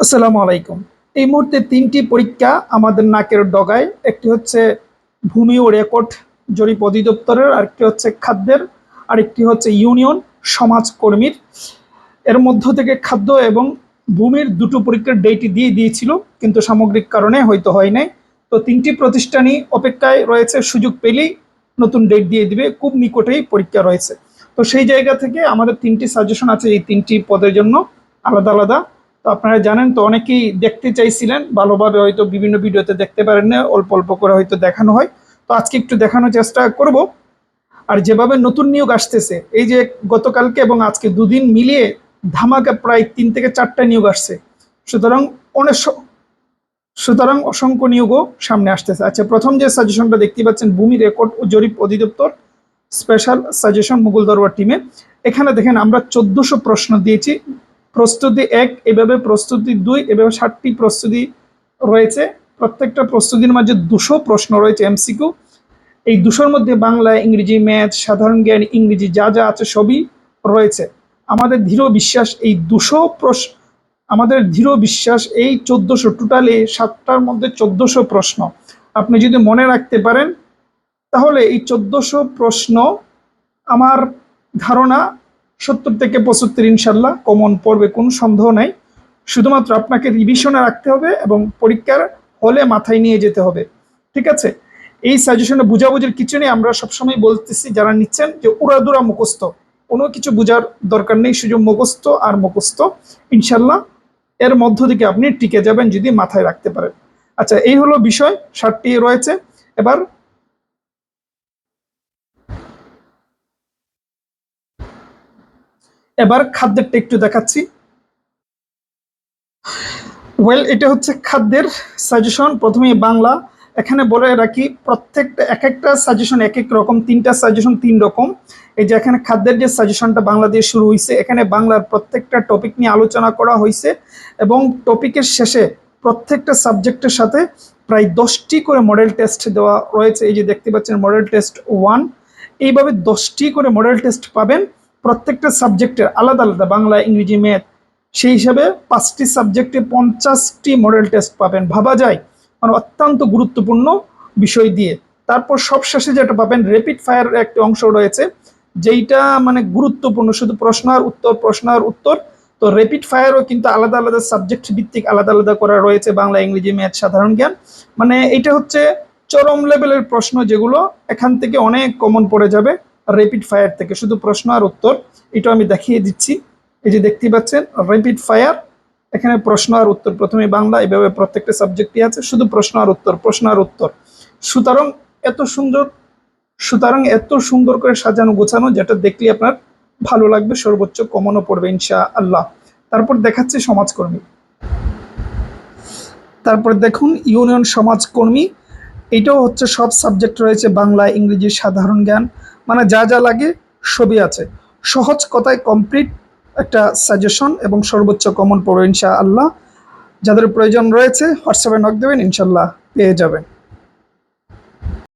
আসসালামু আলাইকুম। এই মুহূর্তে তিনটি পরীক্ষা আমাদের নাকের ডগায়। একটি হচ্ছে ভূমি ও রেকর্ড জরিপ অধিদপ্তরের, আরেকটি হচ্ছে খাদ্যের, আরেকটি হচ্ছে ইউনিয়ন সমাজকর্মীর। এর মধ্য থেকে খাদ্য এবং ভূমির দুটো পরীক্ষার ডেটই দিয়ে দিয়েছিল, কিন্তু সামগ্রিক কারণে হয়তো হয় নাই। তো তিনটি প্রতিষ্ঠানই অপেক্ষায় রয়েছে, সুযোগ পেলেই নতুন ডেট দিয়ে দিবে। খুব নিকটেই পরীক্ষা রয়েছে। তো সেই জায়গা থেকে আমাদের তিনটি সাজেশন আছে এই তিনটি পদের জন্য। আলাদা আলাদা তো আপনারা জানেন তো, অনেকেই দেখতে চাইছিলেন, ভালোভাবে হয়তো বিভিন্ন ভিডিওতে দেখতে পারেন না, অল্প অল্প করে হয়তো দেখানো হয়। তো আজকে একটু দেখানোর চেষ্টা করব। আর যেভাবে নতুন নিয়োগ আসতেছে, এই যে গতকালকে এবং আজকে দুদিন মিলিয়ে ধামাকা প্রায় তিন থেকে চারটা নিয়োগ আসছে। সুতরাং অনেক সুতরাং অসংখ্য নিয়োগও সামনে আসতেছে। আচ্ছা প্রথম যে সাজেশনটা দেখতে পাচ্ছেন, ভূমি রেকর্ড ও জরিপ অধিদপ্তর স্পেশাল সাজেশন মুঘল দরবার টিমে। এখানে দেখেন, আমরা চোদ্দশো প্রশ্ন দিয়েছি। প্রস্তুতি এক, এভাবে প্রস্তুতি দুই, এভাবে ষাটটি প্রস্তুতি রয়েছে। প্রত্যেকটা প্রস্তুতির মাঝে দুশো প্রশ্ন রয়েছে এমসিকিউ। এই দুশোর মধ্যে বাংলা, ইংরেজি, ম্যাথ, সাধারণ জ্ঞান, ইংরেজি যা যা আছে সবই রয়েছে। আমাদের দৃঢ় বিশ্বাস এই দুশো প্রশ্ন আমাদের দৃঢ় বিশ্বাস এই চোদ্দোশো, টোটালে সাতটার মধ্যে চোদ্দোশো প্রশ্ন। আপনি যদি মনে রাখতে পারেন, তাহলে এই চোদ্দোশো প্রশ্ন আমার ধারণা সত্তর থেকে পঁচাত্তর ইনশাল্লাহ কমন পড়বে, কোনো সন্দেহ নাই। শুধুমাত্র আপনাকে রিভিশনে রাখতে হবে এবং পরীক্ষার হলে মাথায় নিয়ে যেতে হবে। ঠিক আছে? এই সাজেশনে বুঝাবুঝির কিছু নেই, আমরা সবসময় বলতেছি যারা নিচ্ছেন যে উড়াদুরা মুখস্থ। কোনো কিছু বোঝার দরকার নেই, শুধু মুখস্থ আর মুখস্থ। ইনশাল্লাহ এর মধ্য থেকে আপনি টিকে যাবেন যদি মাথায় রাখতে পারেন। আচ্ছা এই হলো বিষয় ষাটটি রয়েছে। এবার এবার খাদ্যেরটা একটু দেখাচ্ছি। ওয়েল এটা হচ্ছে খাদ্যের সাজেশন প্রথমে বাংলা। এখানে বলে রাখি প্রত্যেকটা এক একটা সাজেশন এক এক রকম, তিনটা সাজেশন তিন রকম। এই যে এখানে খাদ্যের যে সাজেশনটা বাংলা দিয়ে শুরু হয়েছে এখানে বাংলার প্রত্যেকটা টপিক নিয়ে আলোচনা করা হয়েছে এবং টপিকের শেষে প্রত্যেকটা সাবজেক্টের সাথে প্রায় দশটি করে মডেল টেস্ট দেওয়া রয়েছে। এই যে দেখতে পাচ্ছেন মডেল টেস্ট ওয়ান এইভাবে দশটি করে মডেল টেস্ট পাবেন। প্রত্যেকটা সাবজেক্টের আলাদা আলাদা, বাংলা, ইংরেজি ম্যাথ সেই হিসাবে পাঁচটি সাবজেক্টে পঞ্চাশটি মডেল টেস্ট পাবেন। ভাবা যায় মানে অত্যন্ত গুরুত্বপূর্ণ বিষয় দিয়ে। তারপর সবশেষে যেটা পাবেন র্যাপিড ফায়ারের একটি অংশ রয়েছে, যেইটা মানে গুরুত্বপূর্ণ, শুধু প্রশ্ন আর উত্তর, প্রশ্ন আর উত্তর। তো র্যাপিড ফায়ারও কিন্তু আলাদা আলাদা সাবজেক্ট ভিত্তিক আলাদা আলাদা করা রয়েছে, বাংলা, ইংরেজি ম্যাথ সাধারণ জ্ঞান। মানে এটা হচ্ছে চরম লেভেলের প্রশ্ন যেগুলো এখান থেকে অনেক কমন পড়ে যাবে। র্যাপিড ফায়ার থেকে। শুধু প্রশ্ন আর উত্তর এটা আমি দেখিয়ে দিচ্ছি। এই যে দেখতে পাচ্ছেন র্যাপিড ফায়ার এখানে প্রশ্ন আর উত্তর। প্রথমে বাংলা, এভাবে প্রত্যেকটা সাবজেক্টই আছে। শুধু প্রশ্ন আর উত্তর, প্রশ্ন আর উত্তর। সুতরাং এত সুন্দর, সুতরাং এত সুন্দর করে সাজানো, গোছানো, যেটা দেখলে আপনার ভালো লাগবে, সর্বোচ্চ কমনও পড়বে ইনশা আল্লাহ তারপর দেখাচ্ছে সমাজকর্মী। তারপর দেখুন, ইউনিয়ন সমাজকর্মী এটাও হচ্ছে সব সাবজেক্ট রয়েছে, বাংলা, ইংরেজি, সাধারণ জ্ঞান। মানে যা যা লাগে সবই আছে। সহজ কথায় কমপ্লিট একটা সাজেশন এবং সর্বোচ্চ কমন পড়ো ইনশা আল্লাহ যাদের প্রয়োজন রয়েছে, হোয়াটসঅ্যাপে নক দেবেন ইনশাল্লাহ পেয়ে যাবেন।